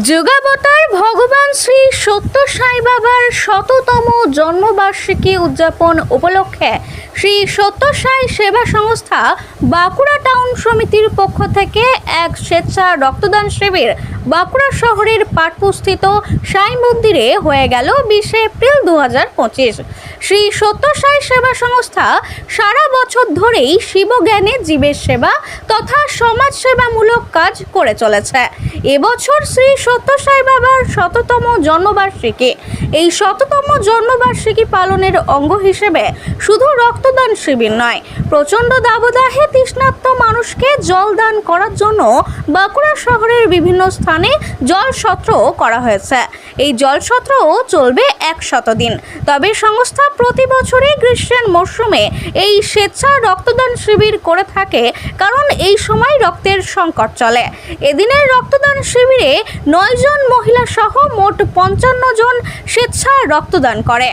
যুগাবতার ভগবান শ্রী সত্য সাই বাবার শততম জন্মবার্ষিকী উদযাপন উপলক্ষে শ্রী সত্য সাই সেবা সংস্থা বাঁকুড়া টাউন সমিতির পক্ষ থেকে এক স্বেচ্ছা রক্তদান শিবির বাঁকুড়া শহরের পাটপুস্থিত সাই মন্দিরে হয়ে গেল বিশে এপ্রিল দু হাজার পঁচিশ। শ্রী সত্য সাই সেবা সংস্থা সারা বছর ধরেই শিবজ্ঞানে জীবের সেবা তথা সমাজ সেবামূলক কাজ করে চলেছে। এবছর শ্রী সত্যসাই বাবার শততম জন্মবার্ষিকী। এই শততম জন্মবার্ষিকী পালনের অঙ্গ হিসেবে শুধু রক্তদান শিবির নয়, প্রচণ্ড দাবদাহে তৃষ্ণার্ত মানুষকে জল দান করার জন্য বাঁকুড়া শহরের বিভিন্ন স্থানে জল সত্র করা হয়েছে। এই জল সত্রও চলবে এক দিন তবে সংস্থা প্রতি বছরই গ্রীষ্মের মরশুমে এই স্বেচ্ছা রক্তদান শিবির করে থাকে, কারণ এই সময় রক্তের সংকট চলে। এদিনের রক্তদান শিবিরে নয় জন মহিলা সহ মোট পঞ্চান্ন জন স্বেচ্ছা রক্তদান করে।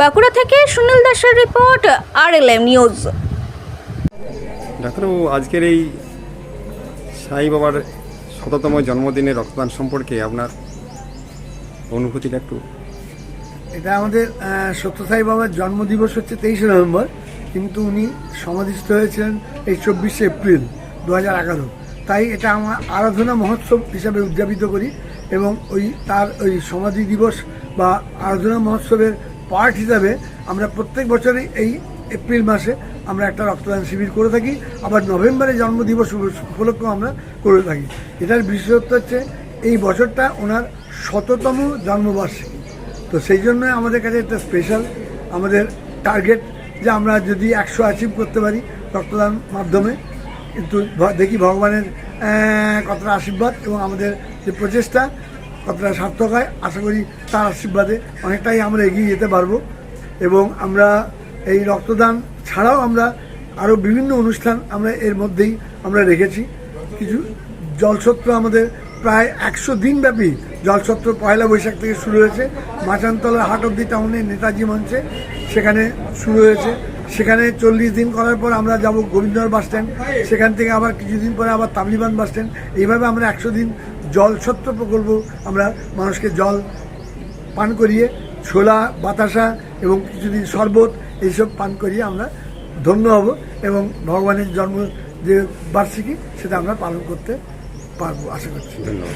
বাঁকুড়া থেকে সুনীল দাসের report R L M news. ডাক্তারবাবু আজকের এই সাই বাবার শততম জন্মদিনে রক্তদান সম্পর্কে আপনার অনুভূতিটা একটু এটা আমাদের আহ, সত্যসাই বাবার জন্মদিবস হচ্ছে তেইশে নভেম্বর কিন্তু উনি সমাধিস্থ হয়েছিলেন এই চব্বিশে এপ্রিল দু হাজার এগারো। তাই এটা আমরা আরাধনা মহোৎসব হিসাবে উদযাপিত করি। এবং ওই তার ওই সমাধি দিবস বা আরাধনা মহোৎসবের পার্ট হিসাবে আমরা প্রত্যেক বছরই এই এপ্রিল মাসে আমরা একটা রক্তদান শিবির করে থাকি। আবার নভেম্বরে জন্মদিবস উপলক্ষেও আমরা করে থাকি। এটার বিশেষত্ব হচ্ছে এই বছরটা ওনার শততম জন্মবার্ষিকী। তো সেই জন্য আমাদের কাছে একটা স্পেশাল আমাদের টার্গেট যে আমরা যদি একশো অ্যাচিভ করতে পারি রক্তদান মাধ্যমে। কিন্তু দেখি ভগবানের কতটা আশীর্বাদ এবং আমাদের যে প্রচেষ্টা, কতটা সার্থক হয়, আশা করি তার আশীর্বাদে অনেকটাই আমরা এগিয়ে যেতে পারব। এবং আমরা এই রক্তদান ছাড়াও আমরা আরও বিভিন্ন অনুষ্ঠান আমরা এর মধ্যেই আমরা রেখেছি। কিছু জলছত্র আমাদের প্রায় একশো দিনব্যাপী জলছত্র পয়লা বৈশাখ থেকে শুরু হয়েছে। মাচানতলার হাট অব্দি টাউনে নেতাজি মঞ্চে সেখানে শুরু হয়েছে। সেখানে চল্লিশ দিন করার পর আমরা যাব গোবিন্দনগর বাস স্ট্যান্ড। সেখান থেকে আবার কিছুদিন পরে আবার তাবলিবান বাস স্ট্যান্ড। এইভাবে আমরা একশো দিন জল সত্য প্রকল্প আমরা মানুষকে জল পান করিয়ে ছোলা, বাতাসা এবং কিছুদিন শরবত এইসব পান করিয়ে আমরা ধন্য হব এবং ভগবানের জন্ম যে বার্ষিকী সেটা আমরা পালন করতে পারব, আশা করছি। ধন্যবাদ।